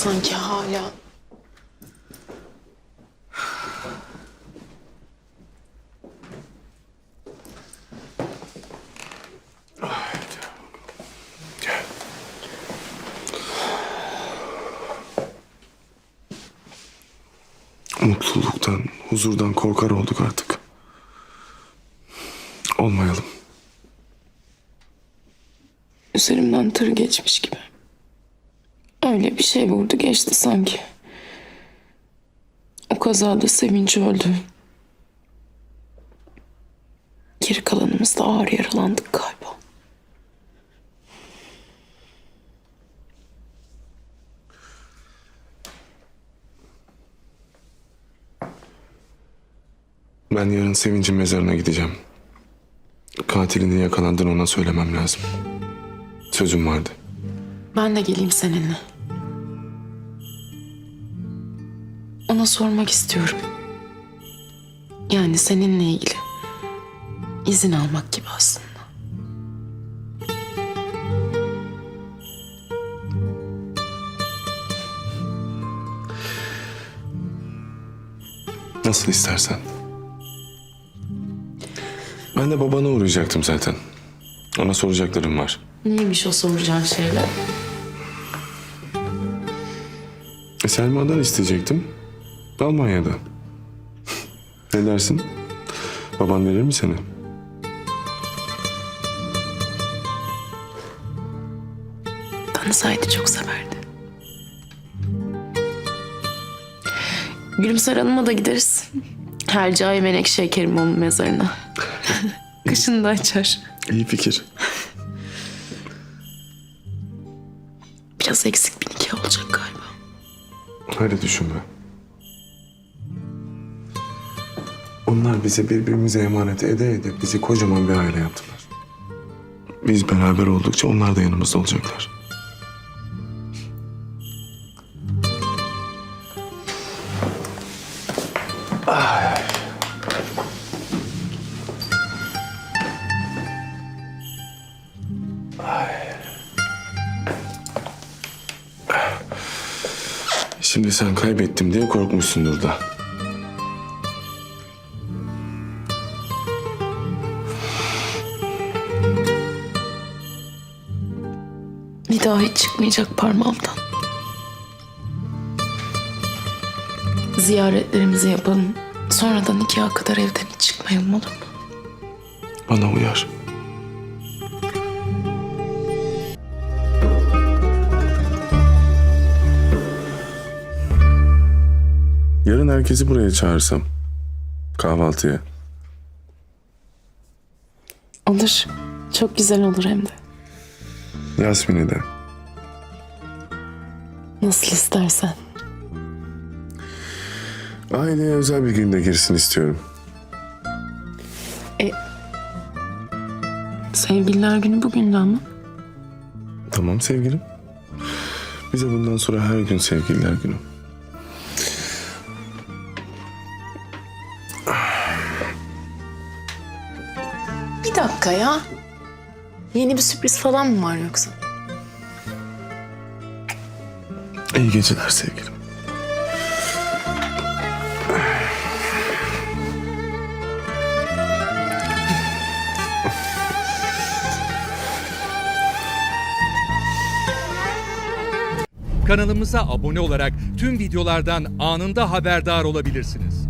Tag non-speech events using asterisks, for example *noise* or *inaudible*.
sanki hala. Mutluluktan, huzurdan korkar olduk artık. Olmayalım. Üzerimden tır geçmiş gibi. Öyle bir şey vurdu geçti sanki. O kazada Sevinç öldü. Geri kalanımız da ağır yaralandık galiba. Ben yarın Sevinç'in mezarına gideceğim. Katilinin yakalandığını ona söylemem lazım. Sözüm vardı. Ben de geleyim seninle. Ona sormak istiyorum. Yani seninle ilgili. İzin almak gibi aslında. Nasıl istersen. Ben de babana uğrayacaktım zaten. Ona soracaklarım var. Neymiş o soracağın şeyler? E, Selma'dan isteyecektim. Almanya'da. ne dersin? Baban verir mi seni? Tanısaydı çok severdi. Gülümser Hanım'a da gideriz. Hercai Menekşe Kerimoğlu mezarına. *laughs* Kışın da açar. İyi fikir. Biraz eksik bir nikah olacak galiba. Öyle düşünme. Onlar bizi birbirimize emanet ede ede bizi kocaman bir aile yaptılar. Biz beraber oldukça onlar da yanımızda olacaklar. Şimdi sen kaybettim diye korkmuşsundur da. Bir daha hiç çıkmayacak parmağımdan. Ziyaretlerimizi yapalım. Sonra da nikaha kadar evden hiç çıkmayalım olur mu? Bana uyar. Yarın herkesi buraya çağırsam. Kahvaltıya. Olur. Çok güzel olur hem de. Yasmin'i de. Nasıl istersen. Aileye özel bir günde girsin istiyorum. Sevgililer günü bugünden mi? Tamam sevgilim. Bize bundan sonra her gün sevgililer günü. Bir dakika ya. Yeni bir sürpriz falan mı var yoksa? İyi geceler sevgilim. Kanalımıza abone olarak tüm videolardan anında haberdar olabilirsiniz.